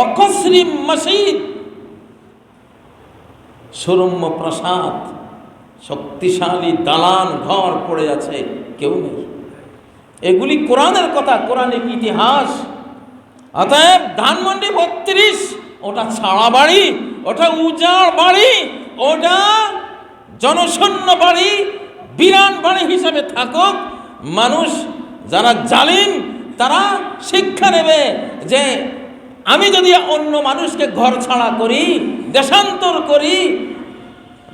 অকসরিম মসজিদ সুরম্য প্রাসাদ, শক্তিশালী দালান ঘর পড়ে আছে, কেউ নেই। এগুলি কোরআনের কথা কোরআনিক ইতিহাস। অতএব ধানমন্ডি বত্রিশ, ওটা ছাড়া বাড়ি, ওটা উজাড় বাড়ি, ওটা জনশূন্য বাড়ি, বিরান বাড়ি হিসাবে থাকুক। মানুষ যারা জালিম, তারা শিক্ষা নেবে যে আমি যদি অন্য মানুষকে ঘর ছাড়া করি, দেশান্তর করি,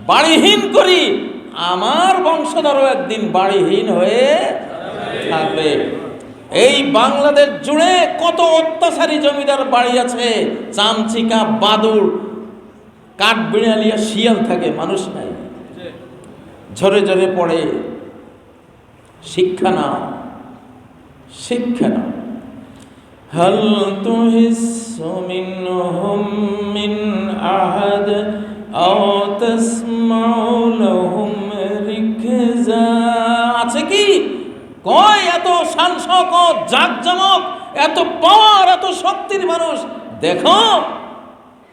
বাড়িহীন করি, আমার বংশধরও একদিন বাড়িহীন হয়ে থাকবে। এই বাংলাদেশ জুড়ে কত অত্যাচারী জমিদার বাড়ি আছে? চামচিকা বাদুর কাঠ বিড়ালিয়া শিয়াল থাকে, মানুষ নাই। ঝরে ঝরে পড়ে। শিক্ষা নাও শিক্ষা নাও। هل تحس منهم من أحد أو تسمع لهم ركزا আছে কি কয় এত শান শকত জাকজমক এত পাওয়ার এত শক্তির মানুষ দেখো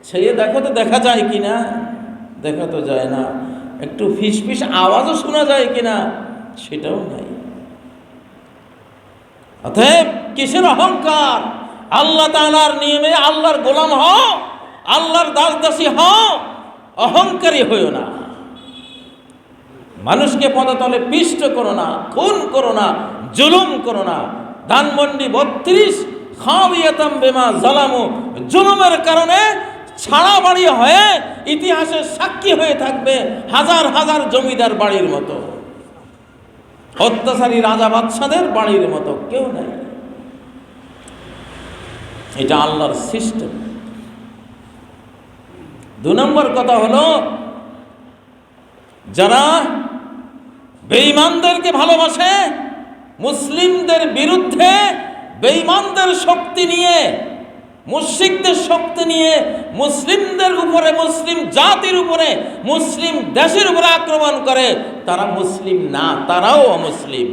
ছেয়ে দেখো তো দেখা যায় কি না দেখা তো যায় না একটু ফিস ফিস আওয়াজও শোনা যায় কিনা সেটাও নাই অতএব কিসের অহংকার? আল্লাহ তাআলার নিয়মে আল্লাহর গোলাম হও, আল্লাহর দাস দাসী হও, অহংকারী হইও না। মানুষকে পদতলে পিষ্ট করো না, খুন করো না, জুলুম করো না। ধানমন্ডি বত্রিশ খাওয়াতাম বেমা জালামু। জুলুমের কারণে ছাড়া বাড়ি হয়ে ইতিহাসের সাক্ষী হয়ে থাকবে হাজার হাজার জমিদার বাড়ির মতো। অত্যাচারী রাজা বাদশাদের বাড়ির মতো কেউ নাই। এটা আল্লাহর সিস্টেম। দু নম্বর কথা হলো, যারা বেঈমানদেরকে ভালোবাসে, মুসলিমদের বিরুদ্ধে বেঈমানদের শক্তি নিয়ে মুশরিকদের শক্তি নিয়ে, মুসলিমদের উপরে, মুসলিম জাতির উপরে, মুসলিম দেশের উপরে আক্রমণ করে, তারা মুসলিম না, তারাও অমুসলিম।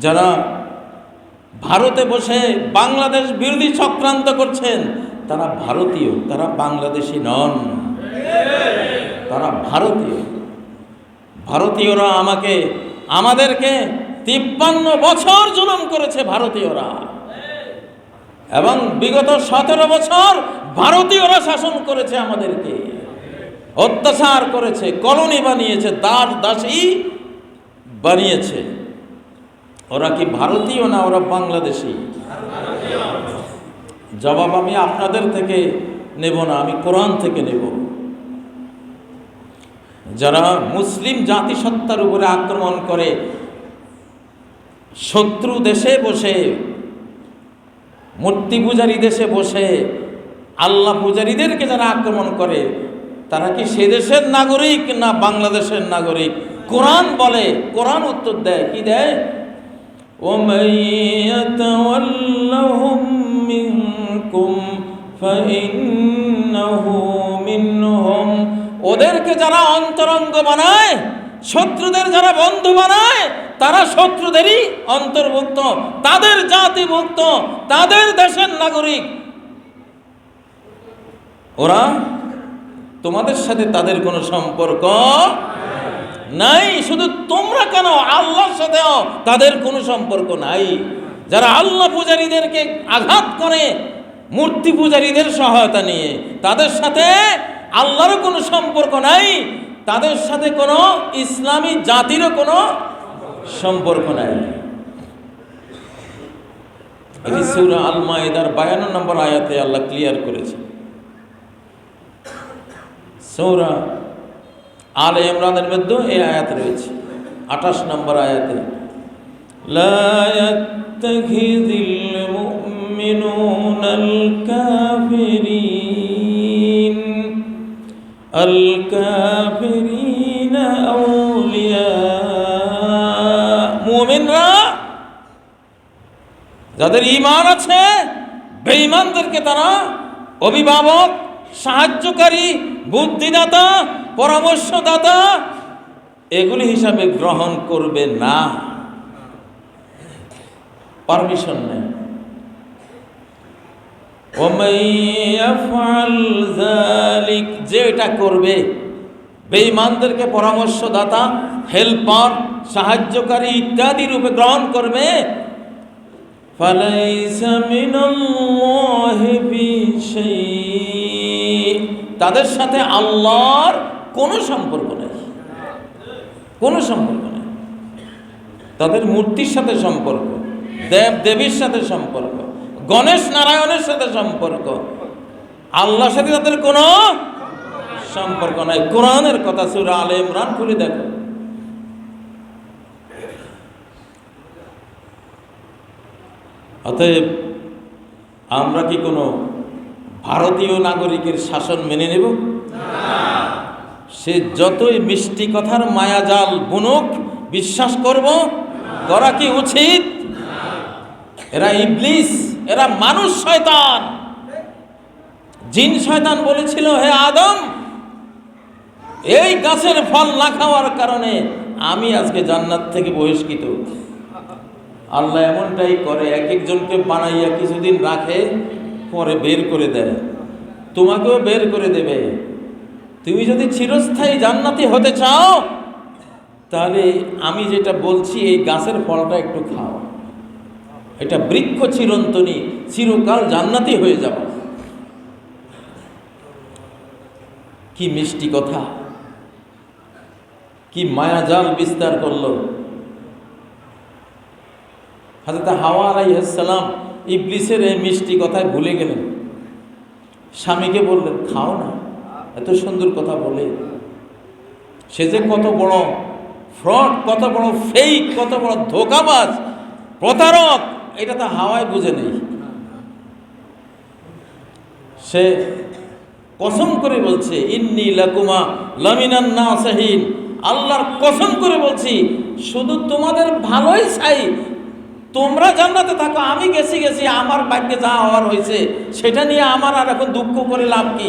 যারা ভারতে বসে বাংলাদেশ বিরোধী চক্রান্ত করছেন, তারা ভারতীয়, তারা বাংলাদেশি নন। তারা ভারতীয়। ভারতীয়রা আমাকে, আমাদেরকে তিপ্পান্ন বছর জুলুম করেছে ভারতীয়রা। এবং বিগত সতেরো বছর ভারতীয়রা শাসন করেছে আমাদেরকে। অত্যাচার করেছে, কলোনি বানিয়েছে, দাস দাসী বানিয়েছে। ওরা কি ভারতীয় না ওরা বাংলাদেশি? জবাব আমি আপনাদের থেকে নেব না, আমি কোরআন থেকে নেব। যারা মুসলিম জাতিসত্তার উপরে আক্রমণ করে শত্রু দেশে বসে মূর্তি পূজারী দেশে বসে আল্লাহ পূজারীদেরকে যারা আক্রমণ করে তারা কি সে দেশের নাগরিক না বাংলাদেশের নাগরিক কোরআন বলে কোরআন উত্তর দেয় কি দেয় ومن يتولهم منكم فإنه منهم ওদেরকে যারা অন্তরঙ্গ বানায় শত্রুদের যারা বন্ধু বানায় তারা শত্রুদেরই অন্তর্ভুক্ত, তাদের জাতিভুক্ত, তাদের দেশের নাগরিক। ওরা তোমাদের সাথে তাদের কোনো সম্পর্ক নাই, শুধু তোমরা কেন আল্লাহর সাথেও তাদের কোনো সম্পর্ক নাই? যারা আল্লাহ পূজারীদেরকে আঘাত করে, মূর্তি পূজারীদের সহায়তা নিয়ে, তাদের সাথে আল্লাহরও কোনো সম্পর্ক নাই, তাদের সাথে কোনো ইসলামী জাতিরও কোনো সম্পর্ক নাই এটি সুরা আল মায়েদার বায়ান্ন নম্বর আয়াতে আল্লাহ ক্লিয়ার করেছে সৌরা আলে ইমরানের মধ্যেও এই আয়াত রয়েছে আঠাশ নম্বর আয়াতে لا يتخذ المؤمنون الكافرين الكافرين যাদের ইমান আছে, বেঈমানদেরকে তারা অভিভাবক, সাহায্যকারী, বুদ্ধিদাতা, পরামর্শদাতা এগুলি হিসাবে গ্রহণ করবে না। পারমিশন নেই যে এটা করবে বেইমানদেরকে পরামর্শদাতা, হেল্পার, সাহায্যকারী ইত্যাদি রূপে গ্রহণ করবে فليس من الله في شيء তাদের সাথে আল্লাহর কোনো সম্পর্ক নেই কোনো সম্পর্ক নেই তাদের মূর্তির সাথে সম্পর্ক দেব দেবীর সাথে সম্পর্ক গণেশ নারায়ণের সাথে সম্পর্ক আল্লাহর সাথে তাদের কোনো সম্পর্ক নাই কোরআনের কথা সুরা আলে ইমরান খুলে দেখো অতএব আমরা কি কোনো ভারতীয় নাগরিকের শাসন মেনে নেব? সে যতই মিষ্টি কথার মায়াজাল বুনুক, বিশ্বাস করব করা কি উচিত? এরা ইবলিস, এরা মানুষ শয়তান। জিন শয়তান বলেছিল, হে আদম, এই গাছের ফল না খাওয়ার কারণে আমি আজকে জান্নাত থেকে বহিষ্কৃত। আল্লাহ এমনটাই করে, এক একজনকে বানাইয়া কিছুদিন রাখে, পরে বের করে দেয়। তোমাকেও বের করে দেবে। তুমি যদি চিরস্থায়ী জান্নাতি হতে চাও, তাহলে আমি যেটা বলছি, এই গাছের ফলটা একটু খাও। এটা বৃক্ষ চিরন্তনী, চিরকাল জান্নাতি হয়ে যাব। কি মিষ্টি কথা, কি মায়াজাল বিস্তার করল। হাজরত হাওয়া আলাইসালাম ইবলিসের এই মিষ্টি কথায় ভুলে গেলেন। স্বামীকে বললেন, খাও না, এত সুন্দর কথা বলে। সে যে কত বড় ফ্রড, কত বড় ফেক কত বড় ধোকাবাজ, প্রতারক, এটা তো হাওয়ায় বুঝে নেই। সে কসম করে বলছে, ইন্নি লাকুমা লামিনান নাসিহিন। আল্লাহর কসম করে বলছি, শুধু তোমাদের ভালোই চাই তোমরা জান্নাতে থাকো, আমি গেছি গেছি, আমার ভাগ্যে যা হওয়ার হয়েছে, সেটা নিয়ে আমার আর এখন দুঃখ করে লাভ কি?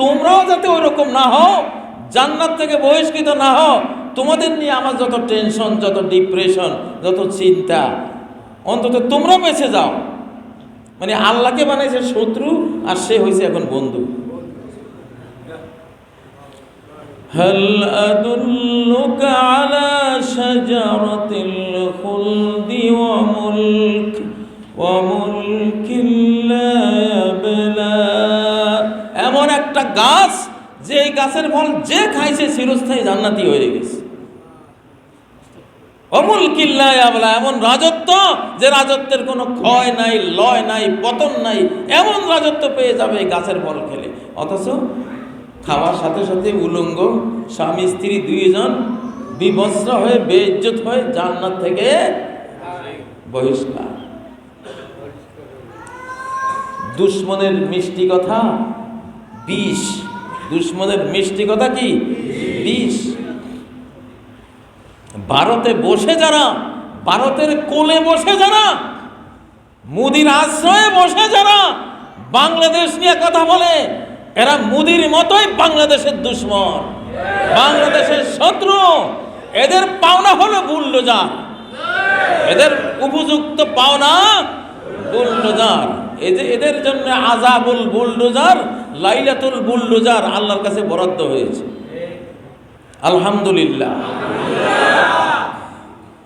তোমরাও যাতে ওরকম না হও, জান্নাত থেকে বহিষ্কৃত না হও, তোমাদের নিয়ে আমার যত টেনশন যত ডিপ্রেশন যত চিন্তা, অন্তত তোমরা বেঁচে যাও। মানে আল্লাহকে বানাইছে শত্রু আর সে হয়েছে এখন বন্ধু। هل أدلك على شجرة الخلد وملك وملك لا يبلى এমন একটা গাছ যে এই গাছের ফল যে খাইছে চিরস্থায়ী জান্নাতি হয়ে গেছে অমুল কিল্লায় আমলা এমন রাজত্ব যে রাজত্বের কোনো ক্ষয় নাই লয় নাই পতন নাই এমন রাজত্ব পেয়ে যাবে এই গাছের ফল খেলে অথচ খাওয়ার সাথে সাথে উলঙ্গ স্বামী, স্ত্রী দুইজন বিবস্ত্র হয়ে, বেইজ্জত হয়ে জান্নাত থেকে বহিষ্কার। দুশ্মনের মিষ্টি কথা বিষ। দুশ্মনের মিষ্টি কথা কি? বিষ। ভারতে বসে যারা, ভারতের কোলে বসে যারা, মুদির আশ্রয়ে বসে যারা, বাংলাদেশ নিয়ে কথা বলে এরা মুদির মতোই বাংলাদেশের দুশ্মন। বাংলাদেশের শত্রু। এদের পাওনা হলো বুল্ডোজার। এদের উপযুক্ত পাওনা বুলডোজার। এদের এদের জন্য আজাবুল বুলডোজার, লাইলাতুল বুলডোজার আল্লাহর কাছে বরাদ্দ হয়েছে। আলহামদুলিল্লাহ।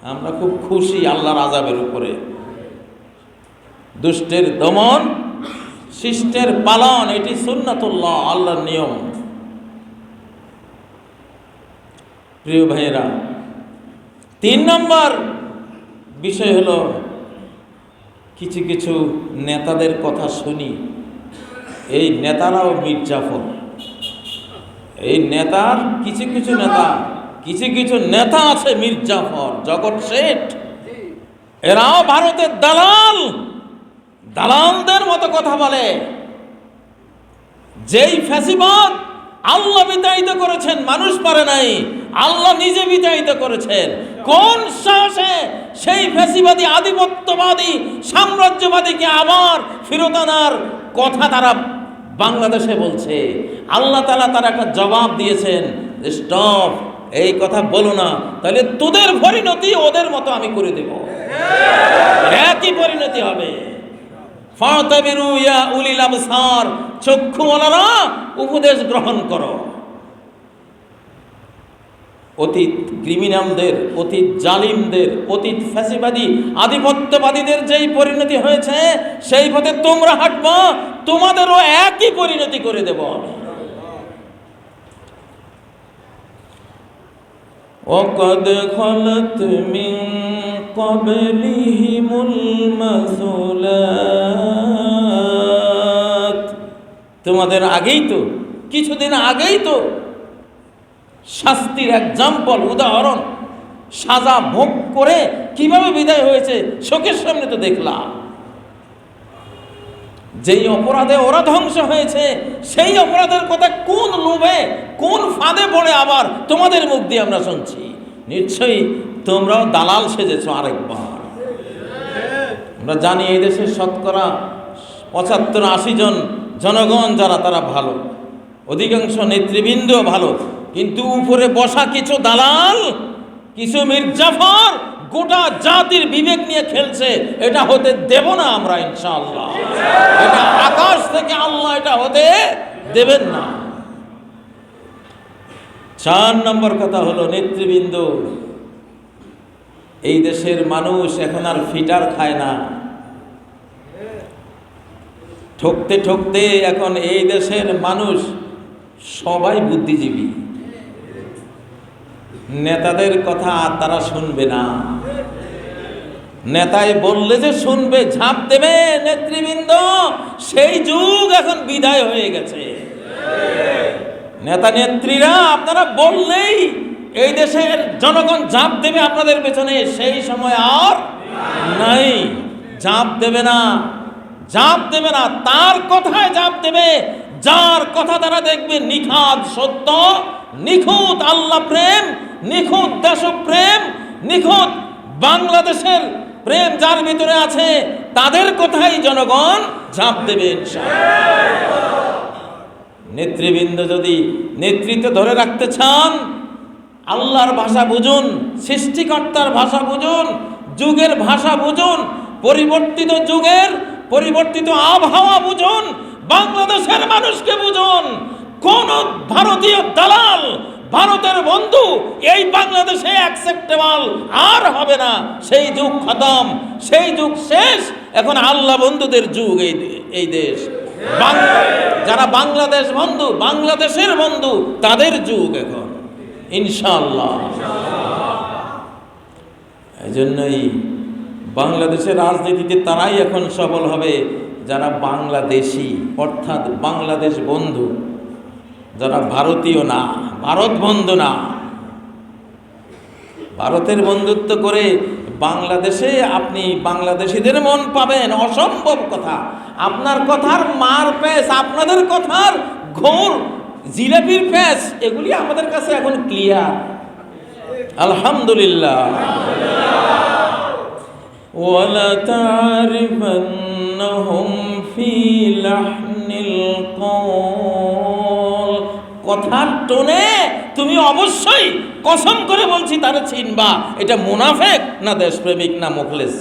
আমরা খুব খুশি আল্লাহর আজাবের উপরে। দুষ্টের দমন শিষ্টের পালন, এটি সুন্নাতুল্লাহ, আল্লাহর নিয়ম। প্রিয় ভাইয়েরা, তিন নম্বর বিষয় হলো, কিছু কিছু নেতাদের কথা শুনি। এই নেতারাও মির্জাফর এই নেতার কিছু কিছু নেতা, কিছু কিছু নেতা আছে মির্জাফর জগৎ শেঠ। এরাও ভারতের দালাল। দালালদের মতো কথা বলে। যেই ফ্যাসিবাদ আল্লাহ বিতাড়িত করেছেন মানুষ পারে নাই আল্লাহ নিজে বিতাড়িত করেছেন। কোন সাহসে সেই ফ্যাসিবাদী আধিপত্যবাদী সাম্রাজ্যবাদীকে আবার ফেরত আনার কথা তারা বাংলাদেশে বলছে। আল্লাহ তালা তারা একটা জবাব দিয়েছেন স্টপ এই কথা বলো না। তাহলে তোদের পরিণতি ওদের মতো আমি করে দেব। একই পরিণতি হবে। ফাতাবিরু ইয়া উলিল আবসার চক্ষুওয়ালারা উপদেশ গ্রহণ করো অতীত ক্রিমিনালদের অতীত জালিমদের অতীত ফ্যাসিবাদী আধিপত্যবাদীদের যেই পরিণতি হয়েছে সেই পথে তোমরা হাঁটবা তোমাদেরও একই পরিণতি করে দেব আমি وقد خلت من قبلهم المثلات তোমাদের আগেই তো কিছুদিন আগেই তো শাস্তির এক্সাম্পল উদাহরণ সাজা ভোগ করে কিভাবে বিদায় হয়েছে চোখের সামনে তো দেখলাম যেই অপরাধে ওরা ধ্বংস হয়েছে সেই অপরাধের কথা কোন লোভে কোন ফাঁদে পড়ে আবার তোমাদের মুখ দিয়ে আমরা শুনছি নিশ্চয়ই তোমরাও দালাল সেজেছ আরেকবার আমরা জানি এই দেশের শতকরা পঁচাত্তর আশি জন জনগণ যারা, তারা ভালো। অধিকাংশ নেতৃবৃন্দ ভালো। কিন্তু উপরে বসা কিছু দালাল, কিছু মির্জাফর গোটা জাতির বিবেক নিয়ে খেলছে। এটা হতে দেব না আমরা, ইনশাআল্লাহ। এটা আকাশ থেকে আল্লাহ এটা হতে দেবেন না। চার নম্বর কথা হলো নেতৃবৃন্দ। এই দেশের মানুষ এখন আর ফিটার খায় না। ঠকতে ঠকতে এখন এই দেশের মানুষ সবাই বুদ্ধিজীবী। নেতাদের কথা তারা শুনবে না। নেতায় বললে যে শুনবে, ঝাঁপ দেবে নেতৃবৃন্দ, সেই যুগ এখন বিদায় হয়ে গেছে। নেতা নেত্রীরা আপনারা বললেই এই দেশের জনগণ ঝাঁপ দেবে আপনাদের পেছনে, সেই সময় আর নাই। ঝাঁপ দেবে না ঝাঁপ দেবে না, তার কথায় ঝাঁপ দেবে, যার কথা তারা দেখবে নিখাত সত্য, নিখুঁত আল্লাহ প্রেম, নিখুঁত দেশপ্রেম, নিখুঁত বাংলাদেশের প্রেম যার ভিতরে আছে, তাদের কথাই জনগণ ঝাঁপ দেবে নেতৃবৃন্দ যদি নেতৃত্ব ধরে রাখতে চান আল্লাহর ভাষা বুঝুন, সৃষ্টিকর্তার ভাষা বুঝুন, যুগের ভাষা বুঝুন, পরিবর্তিত যুগের পরিবর্তিত আবহাওয়া বুঝুন, বাংলাদেশের মানুষকে বুঝুন। কোন ভারতীয় দালাল ভারতের বন্ধু এই বাংলাদেশে অ্যাকসেপ্টেবল আর হবে না। সেই যুগ খতম, সেই যুগ শেষ। এখন আল্লাহ বন্ধুদের যুগ এই এই দেশ। যারা বাংলাদেশ বন্ধু, বাংলাদেশের বন্ধু, তাদের যুগ এখন। ইনশাল্লাহ এই জন্যই বাংলাদেশের রাজনীতিতে তারাই এখন সফল হবে। যারা বাংলাদেশি, অর্থাৎ বাংলাদেশ বন্ধু, যারা ভারতীয় না, ভারত বন্ধু না, ভারতের বন্ধুত্ব করে বাংলাদেশে আপনি বাংলাদেশিদের মন পাবেন। অসম্ভব কথা। আপনার কথার মার প্যাস আপনাদের কথার ঘোর জিলাপির প্যাস এগুলি আমাদের কাছে এখন ক্লিয়ার আলহামদুলিল্লাহ ولتعرفنهم في لحن القول কথার টোনে তুমি অবশ্যই কসম করে বলছি তারা চিনবা এটা মুনাফেক না দেশপ্রেমিক না মুখলেস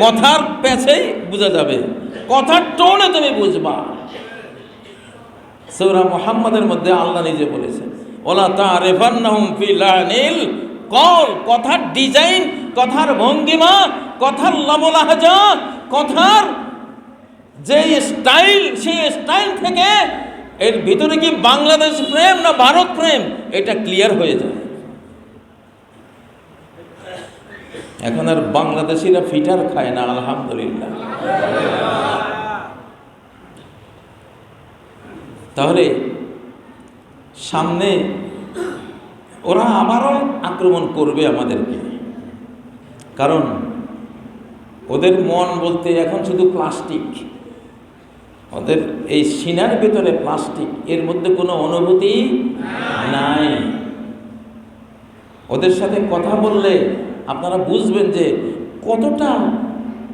কথার পেছেই বোঝা যাবে কথার টোনে তুমি বুঝবা সৌরা মোহাম্মদের মধ্যে আল্লাহ নিজে বলেছেন, ওলা তা রেফান্নাহুম ফি লানিল কল কথার ডিজাইন, কথার ভঙ্গিমা, কথার লবলাহাজা, কথার যে স্টাইল, সেই স্টাইল থেকে এর ভিতরে কি বাংলাদেশ প্রেম না ভারত প্রেম? এটা ক্লিয়ার হয়ে যায়। এখন আর বাংলাদেশিরা ফিটার খায় না, আলহামদুলিল্লাহ। তাহলে সামনে ওরা আবারও আক্রমণ করবে আমাদেরকে। কারণ ওদের মন বলতে এখন শুধু প্লাস্টিক। ওদের এই সিনার ভেতরে প্লাস্টিক, এর মধ্যে কোনো অনুভূতি নাই। ওদের সাথে কথা বললে আপনারা বুঝবেন যে কতটা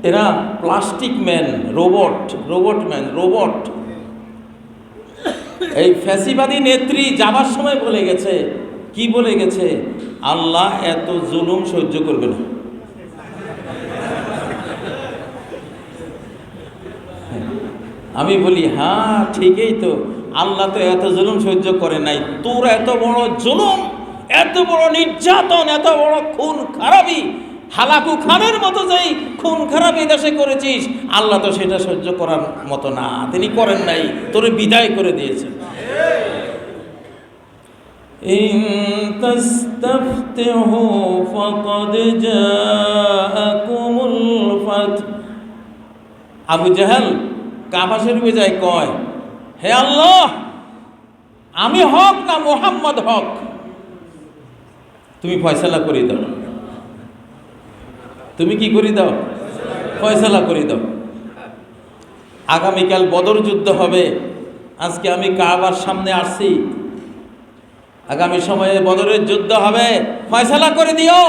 এরা plastic man, robot robot man, robot এই ফ্যাসিবাদী নেত্রী যাবার সময় বলে গেছে। কি বলে গেছে? আল্লাহ এত জুলুম সহ্য করবে না। আমি বলি হ্যাঁ ঠিকই তো। আল্লাহ তো এত জুলুম সহ্য করে নাই। তোর এত বড় জুলুম, এত বড় নির্যাতন, এত বড় খুন, খারাপি হালাকু খানের মতো যেই খুন খারাপি দেশে করেছিস আল্লাহ তো সেটা সহ্য করার মতো না তিনি করেন নাই তোরে বিদায় করে দিয়েছেন إن تستفتحوا فقد جاءكم الفتح আবু জাহাল কাবা শরীফে যায় কয় হে আল্লাহ আমি হক না মোহাম্মদ হক তুমি ফয়সালা করে দাও তুমি কি করে দাও? ফয়সালা করে দাও। আগামীকাল বদর যুদ্ধ হবে। আজকে আমি কাবার সামনে আসছি। আগামী সময়ে বদরের যুদ্ধ হবে। ফয়সালা করে দিও।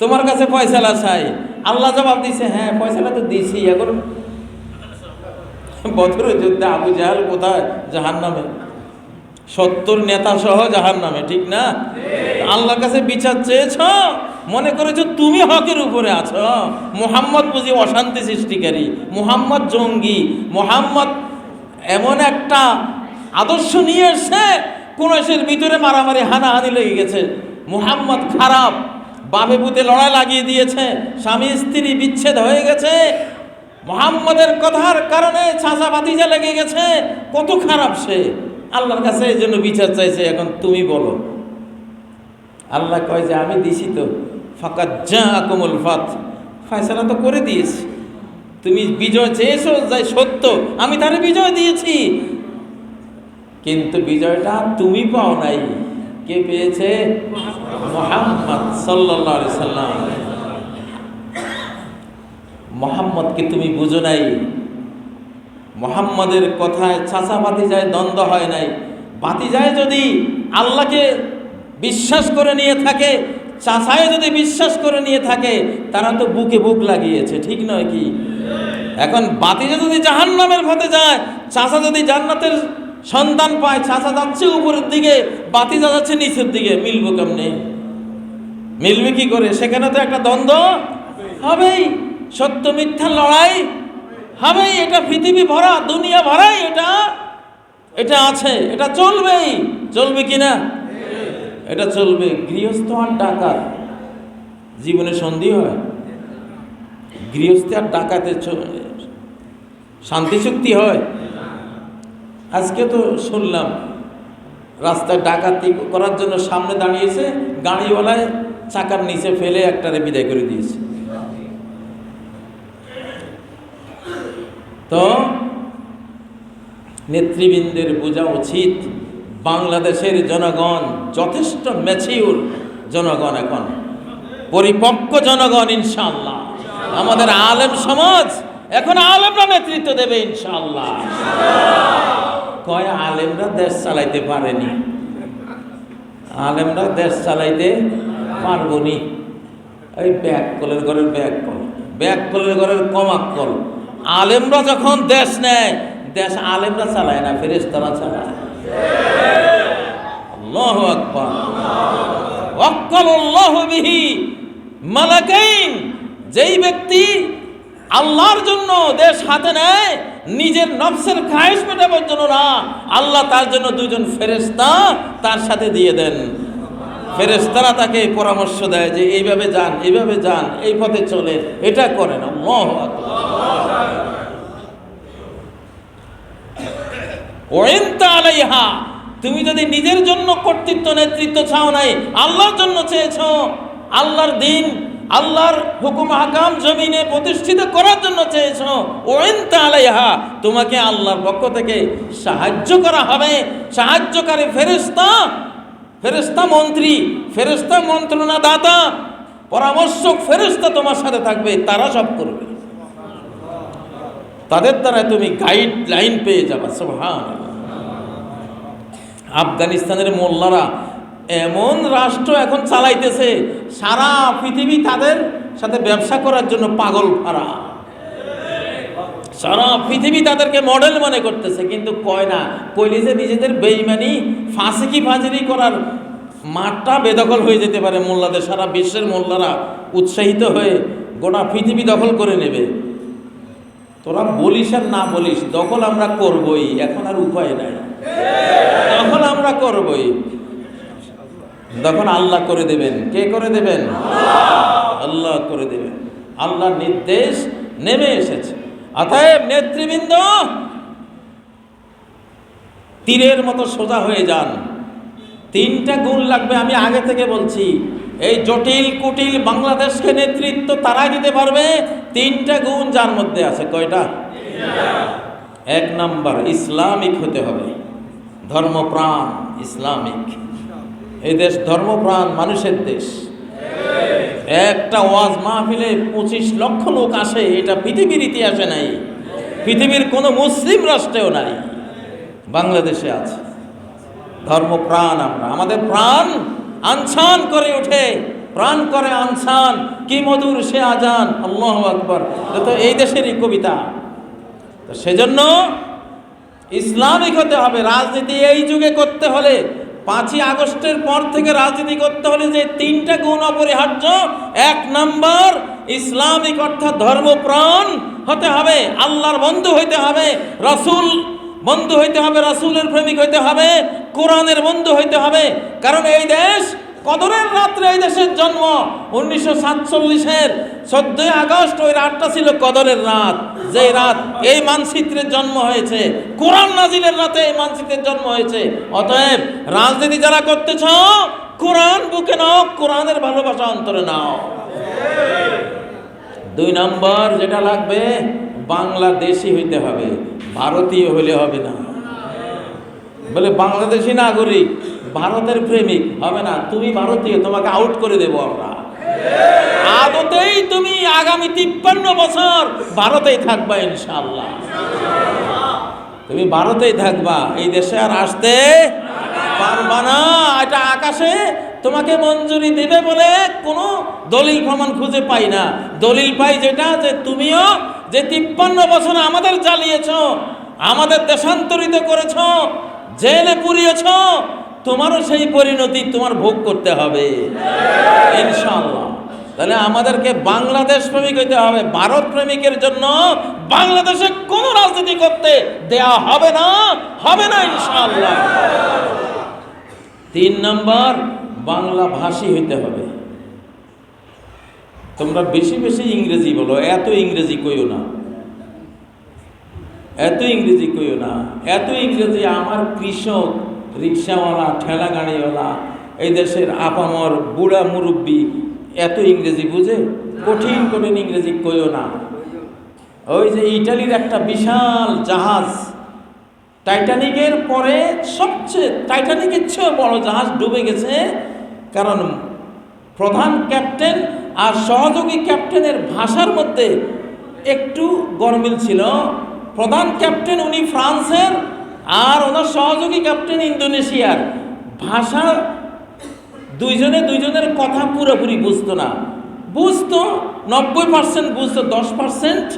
তোমার কাছে ফয়সালা চাই। আল্লাহ জবাব দিছে হ্যাঁ ফয়সালা তো দিছি। এখন বদরের যুদ্ধে আবু জাহাল কোথায়? জাহান নামে সত্তর নেতা সহ জাহান নামে ঠিক না? আল্লাহর কাছে বিচার চেয়েছ? মনে করেছ তুমি হকের উপরে আছো? মোহাম্মদ বুঝি অশান্তি সৃষ্টিকারী, মোহাম্মদ জঙ্গি, মোহাম্মদ এমন একটা আদর্শ নিয়ে এসছে কুরশের ভিতরে মারামারি হানাহানি লেগে গেছে। মুহাম্মদ খারাপ, বাপে পুতে লড়াই লাগিয়ে দিয়েছে, স্বামী স্ত্রী বিচ্ছেদ হয়ে গেছে। মোহাম্মদের কথার কারণে ছাঁচা বাতিজা লেগে গেছে। কত খারাপ সে। আল্লাহর কাছে এই জন্য বিচার চাইছে, এখন তুমি বলো। আল্লাহ কয় যে, আমি দিছি তো। ফাঁকা যা আকমল ফাত। ফয়সালা তো করে দিয়েছি। তুমি বিজয় চেয়েছো, যাই সত্য, আমি তারে বিজয় দিয়েছি। কিন্তু বিজয়টা তুমি পাও নাই। কে পেয়েছে? মোহাম্মদ সাল্লাহ সাল্লাম। মোহাম্মদকে তুমি বুঝো নাই। মোহাম্মদের কথায় চাচা বাতি যায়, দ্বন্দ্ব হয় নাই। বাতি যায় যদি আল্লাহকে বিশ্বাস করে নিয়ে থাকে চাচায় যদি বিশ্বাস করে নিয়ে থাকে, তারা তো বুকে বুক লাগিয়েছে, ঠিক নয় কি? এখন বাতিজা যদি জাহান্নামের পথে যায়, চাচা যদি জান্নাতের সন্তান পায়, চাচা যাচ্ছে উপরের দিকে বাতিজা যাচ্ছে নিচের দিকে, মিলবো কেমনে? মিলবে কি করে? সেখানে তো একটা দ্বন্দ্ব হবেই, সত্য মিথ্যা লড়াই হবেই, এটা পৃথিবী ভরা, দুনিয়া ভরাই, এটা এটা আছে, এটা চলবেই, চলবে কি না এটা চলবে। গৃহস্থ আর ডাকাত। জীবনে সন্ধি হয়। গৃহস্থ আর ডাকাতে শান্তি চুক্তি হয়। আজকে তো শুনলাম, রাস্তায় ডাকাতি করার জন্য সামনে দাঁড়িয়েছে, গাড়িওয়ালায় চাকার নিচে ফেলে একটারে বিদায় করে দিয়েছে। তো, নেতৃবৃন্দের বোঝা উচিত। বাংলাদেশের জনগণ যথেষ্ট ম্যাচিউর জনগণ এখন। পরিপক্ক জনগণ ইনশাল্লাহ আমাদের আলেম সমাজ এখন আলেমরা নেতৃত্ব দেবে ইনশাল্লাহ কয় আলেমরা দেশ চালাইতে পারেনি? আলেমরা দেশ চালাইতে পারবনি। এই ব্যাক কলের ঘরের ব্যাক কল ব্যাক কলের ঘরের কমাক কল। আলেমরা যখন দেশ নেয়, দেশ আলেমরা চালায় না, ফেরেশতারা চালায়। আল্লাহু আকবার। বিহি মালাকাইন। যেই ব্যক্তি আল্লাহর জন্য দেশ হাতে নেয়, নিজের নফসের খায়েশ মেটাবার জন্য না, আল্লাহ তার জন্য দুজন ফেরেশতা তার সাথে দিয়ে দেন। ফেরেশতারা তাকে পরামর্শ দেয় যে, এইভাবে যান এইভাবে যান, এই পথে চলে এটা করেন। আল্লাহু আকবার ওয়েন্তা আলাইহা, তুমি যদি নিজের জন্য কর্তৃত্ব, নেতৃত্ব চাও নাই, আল্লাহর জন্য চেয়েছ, আল্লাহর দিন, আল্লাহর হুকুম হাকাম জমিনে প্রতিষ্ঠিত করার জন্য চেয়েছ ওয়েন্তা আলাইহা, তোমাকে আল্লাহর পক্ষ থেকে সাহায্য করা হবে। সাহায্যকারী ফেরেস্তা ফেরেস্তা মন্ত্রী ফেরেস্তা মন্ত্রণা দাতা পরামর্শক ফেরেস্তা তোমার সাথে থাকবে, তারা সব করবে। তাদের দ্বারা তুমি গাইড লাইন পেয়ে যাবা সোহান আফগানিস্তানের মোল্লারা এমন রাষ্ট্র এখন চালাইতেছে, সারা পৃথিবী তাদের সাথে ব্যবসা করার জন্য পাগল ফারা সারা পৃথিবী তাদেরকে মডেল মনে করতেছে, কিন্তু কয় না, কইলে যে নিজেদের বেইমানি, ফাঁসিকি ফাজিরি করার মাঠটা বেদখল হয়ে যেতে পারে মোল্লাদের, সারা বিশ্বের মোল্লারা উৎসাহিত হয়ে গোটা পৃথিবী দখল করে নেবে। তোরা বলিস আর না বলিস, দখল আমরা করবই, এখন আর উপায় নাই। দখল আমরা করবই। তখন আল্লাহ করে দেবেন। কে করে দেবেন? আল্লাহ করে দেবেন। আল্লাহর নির্দেশ নেমে এসেছে। অতএব নেতৃবৃন্দ, তীরের মতো সোজা হয়ে যান। তিনটা গুণ লাগবে আমি আগে থেকে বলছি। এই জটিল, কুটিল বাংলাদেশকে নেতৃত্ব তারাই দিতে পারবে। তিনটা গুণ যার মধ্যে আছে, কয়টা? এক নাম্বার, ইসলামিক হতে হবে। ধর্মপ্রাণ ইসলামিক। এই দেশ ধর্মপ্রাণ, মানুষের দেশ। একটা ওয়াজ মাহফিলে পঁচিশ লক্ষ লোক আসে, এটা পৃথিবীর ইতিহাসে নাই। পৃথিবীর কোনো মুসলিম রাষ্ট্রেও নাই। বাংলাদেশে আছে। ধর্মপ্রাণ আমরা। আমাদের প্রাণ আনছান করে ওঠে। প্রাণ করে আনছান। কি মধুর সে আজান। আল্লাহ আকবর। তো এই দেশেরই কবিতা। তো সেজন্য ইসলামিক হতে হবে। রাজনীতি এই যুগে করতে হলে, পাঁচই আগস্টের পর থেকে রাজনীতি করতে হলে যে তিনটা গুণ অপরিহার্য, এক নম্বর ইসলামিক অর্থাৎ ধর্মপ্রাণ হতে হবে, আল্লাহর বন্ধু হইতে হবে, রসুল বন্ধু হইতে হবে, রাসূলের প্রেমিক হইতে হবে কোরআনের বন্ধু হইতে হবে। কারণ এই দেশ কদরের রাত্রে এই দেশের জন্ম। উনিশশো সাতচল্লিশের চোদ্দই আগস্ট ওই রাতটা ছিল কদরের রাত। যে রাত এই মানচিত্রের জন্ম হয়েছে। কোরআন নাজিলের রাতে এই মানচিত্রের জন্ম হয়েছে। অতএব রাজনীতি যারা করতেছ, কোরআন বুকে নাও, কোরআনের ভালোবাসা অন্তরে নাও। দুই নম্বর যেটা লাগবে, বাংলাদেশি হইতে হবে, ভারতীয় হলে হবে না। বলে, বাংলাদেশি নাগরিক, ভারতের প্রেমিক, হবে না, তুমি ভারতীয় তোমাকে আউট করে দেব আমরা। আদতেই তুমি আগামী তিপ্পান্ন বছর ভারতেই থাকবা ইনশাল্লাহ তুমি ভারতেই থাকবা, এই দেশে আর আসতে পারবা না। এটা আকাশে তোমাকে মঞ্জুরি দেবে বলে কোনো দলিল প্রমাণ খুঁজে পাই না। দলিল পাই যেটা, যে তুমিও যে তিপ্পান্ন বছর আমাদের জ্বালিয়েছ, আমাদের দেশান্তরিত করেছ জেলে পুড়িয়েছ, তোমারও সেই পরিণতি তোমার ভোগ করতে হবে। ইনশাআল্লাহ। তাহলে আমাদেরকে বাংলাদেশ প্রেমিক হইতে হবে। ভারত প্রেমিকের জন্য বাংলাদেশে কোনো রাজনীতি করতে দেয়া হবে না হবে না ইনশাআল্লাহ। তিন নম্বর, বাংলা ভাষী হইতে হবে। তোমরা বেশি বেশি ইংরেজি বলো, এত ইংরেজি কইও না। এত ইংরেজি কইও না, এত ইংরেজি আমার কৃষক, রিক্সাওয়ালা ঠেলা গাড়িওয়ালা এই দেশের আপামর বুড়া মুরব্বী, এত ইংরেজি বুঝে? কঠিন কঠিন ইংরেজি কইও না। ওই যে ইটালির একটা বিশাল জাহাজ, টাইটানিকের পরে সবচেয়ে, টাইটানিকের চেয়েও বড় জাহাজ ডুবে গেছে, কারণ প্রধান ক্যাপ্টেন আর সহযোগী ক্যাপ্টেনের ভাষার মধ্যে একটু গরমিল ছিল। প্রধান ক্যাপ্টেন উনি ফ্রান্সের আর ওনার সহযোগী ক্যাপ্টেন ইন্দোনেশিয়ার। ভাষা দুইজনে দুইজনের কথা পুরোপুরি বুঝতো না। বুঝতো, নব্বই পার্সেন্ট বুঝতো, দশ পার্সেন্ট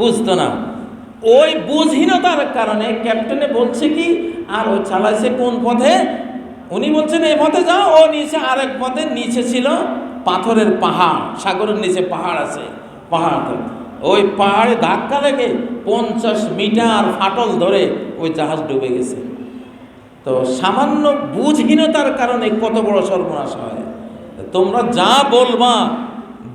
বুঝতো না। ওই বুঝহীনতার কারণে ক্যাপ্টেনে বলছে কি, আর ও চালাইছে কোন পথে? উনি বলছেন এই পথে যাও। ও নিচে, আরেক পথে নিচে ছিল পাথরের পাহাড়, সাগরের নিচে পাহাড় আছে, পাহাড়। ওই পাহাড়ে ধাক্কা লেগে পঞ্চাশ মিটার ফাটল ধরে ওই জাহাজ ডুবে গেছে। তো সামান্য বুঝহীনতার কারণে কত বড় সর্বনাশ হয়। তোমরা যা বলবা,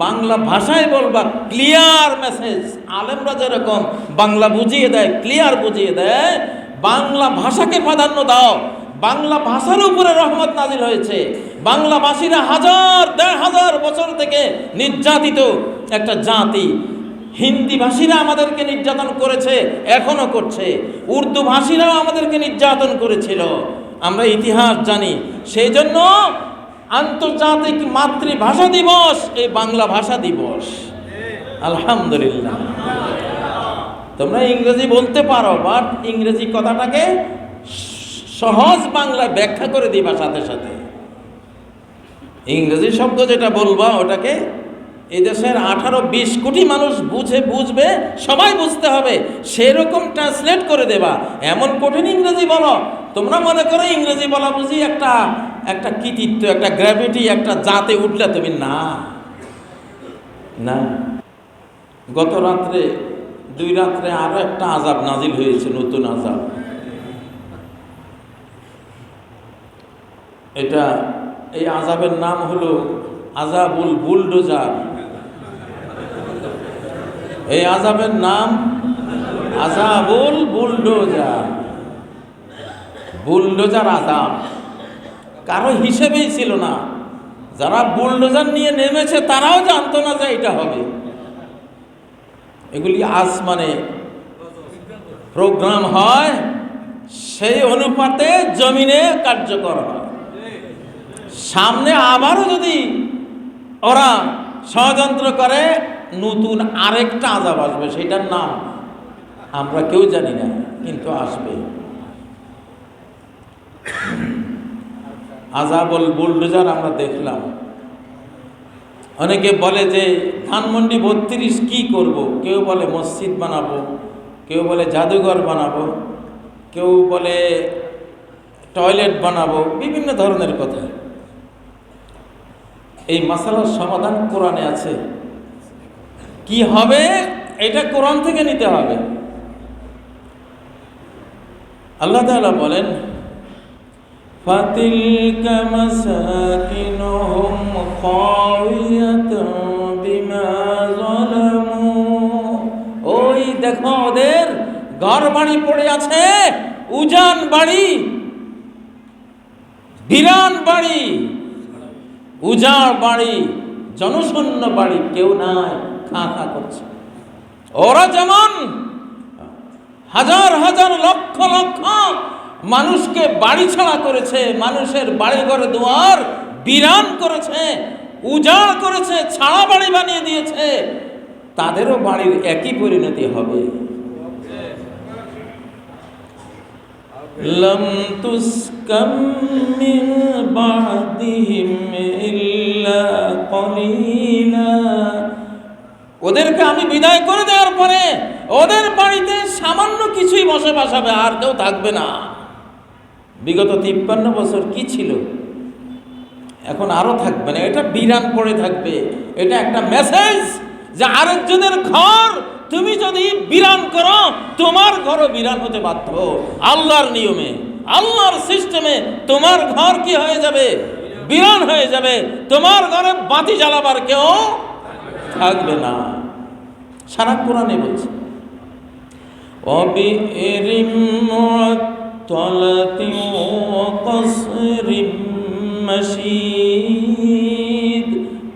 বাংলা ভাষায় বলবা ক্লিয়ার মেসেজ আলেমরা যেরকম বাংলা বুঝিয়ে দেয় ক্লিয়ার বুঝিয়ে দেয়, বাংলা ভাষাকে প্রাধান্য দাও। বাংলা ভাষার উপরে রহমত নাজিল হয়েছে। বাংলা ভাষীরা হাজার দেড় হাজার বছর থেকে নির্যাতিত একটা জাতি। হিন্দি ভাষীরা আমাদেরকে নির্যাতন করেছে, এখনও করছে। উর্দু ভাষীরাও আমাদেরকে নির্যাতন করেছিল। আমরা ইতিহাস জানি। সেই জন্য আন্তর্জাতিক মাতৃভাষা দিবস, এই বাংলা ভাষা দিবস। আলহামদুলিল্লাহ। তোমরা ইংরেজি বলতে পারো বাট ইংরেজি কথাটাকে সহজ বাংলায় ব্যাখ্যা করে দিবা সাথে সাথে। ইংরেজি শব্দ যেটা বলবা, ওটাকে এই দেশের আঠারো বিশ কোটি মানুষ বুঝে, বুঝবে, সবাই বুঝতে হবে, সেরকম ট্রান্সলেট করে দেবা। এমন কঠিন ইংরেজি বলো। তোমরা মনে করো ইংরেজি বলা বুঝি একটা একটা কৃতিত্ব, একটা গ্র্যাভিটি একটা জাতে উঠলে তুমি না। না। গত রাত্রে, দুই রাত্রে আরও একটা আজাব নাজিল হয়েছে, নতুন আজাব এটা, এই আজাবের নাম হলো আজাবুল বুলডোজার। এই আজাবের নাম আজাবুল বুলডোজার। বুলডোজার আজাব। কারও হিসেবেই ছিল না। যারা বুলডোজার নিয়ে নেমেছে, তারাও জানতো না যে এটা হবে। এগুলি আসমানে প্রোগ্রাম হয়, সেই অনুপাতে জমিনে কার্যকর হয়। সামনে আবারও যদি ওরা ষড়যন্ত্র করে, নতুন আরেকটা আজাব আসবে সেটার নাম আমরা কেউ জানি না, কিন্তু আসবে। আজাবল বুলডোজার আমরা দেখলাম। অনেকে বলে যে, ধানমন্ডি বত্রিশ কি করব? কেউ বলে মসজিদ বানাবো, কেউ বলে জাদুঘর বানাবো, কেউ বলে টয়লেট বানাবো, বিভিন্ন ধরনের কথা। এই মাসালার সমাধান কোরআনে আছে কি হবে এটা কোরআন থেকে নিতে হবে আল্লাহ তাআলা বলেন فتلك مساكنهم خاوية بما ظلموا ওই দেখো ওদের ঘর বাড়ি পড়ে আছে উজান বাড়ি বিরান বাড়ি উজাড় বাড়ি, জনশূন্য বাড়ি কেউ নাই, খা খা করছে। ওরা যেমন হাজার হাজার লক্ষ লক্ষ মানুষকে বাড়ি ছাড়া করেছে, মানুষের বাড়ি ঘরে দুয়ার বিরান করেছে, উজাড় করেছে, ছাড়া বাড়ি বানিয়ে দিয়েছে, তাদেরও বাড়ির একই পরিণতি হবে। لم تسكن من بعدهم إلا قليلا ওদেরকে আমি বিদায় করে দেওয়ার পরে ওদের বাড়িতে সামান্য কিছুই বসবাস হবে আর কেউ থাকবে না বিগত তিপ্পান্ন বছর কি ছিল এখন আরো থাকবে না এটা বিরান পড়ে থাকবে এটা একটা মেসেজ যে আরেকজনের ঘর তুমি যদি বিরান করো, তোমার ঘরও বিরান হতে বাধ্য। আল্লাহর নিয়মে, আল্লাহর সিস্টেমে তোমার ঘর কি হয়ে যাবে? বিরান হয়ে যাবে। তোমার ঘরে বাতি জ্বালাবার কেউ থাকবে না। সারা কোরআনে বলছে।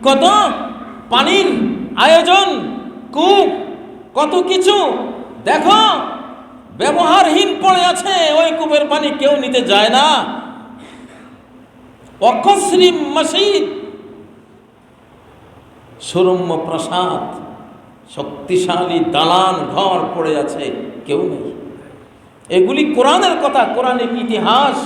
কত? পানির আয়োজন, কূপ, কত কিছু। দেখো, ব্যবহারহীন পড়ে আছে, ওই কূপের পানি কেউ নিতে যায় না। অকশ্রিম মসজিদ সুরম্য প্রাসাদ, শক্তিশালী দালান ঘর পড়ে আছে, কেউ নেই। এগুলি কোরআনের কথা কোরআনিক ইতিহাস।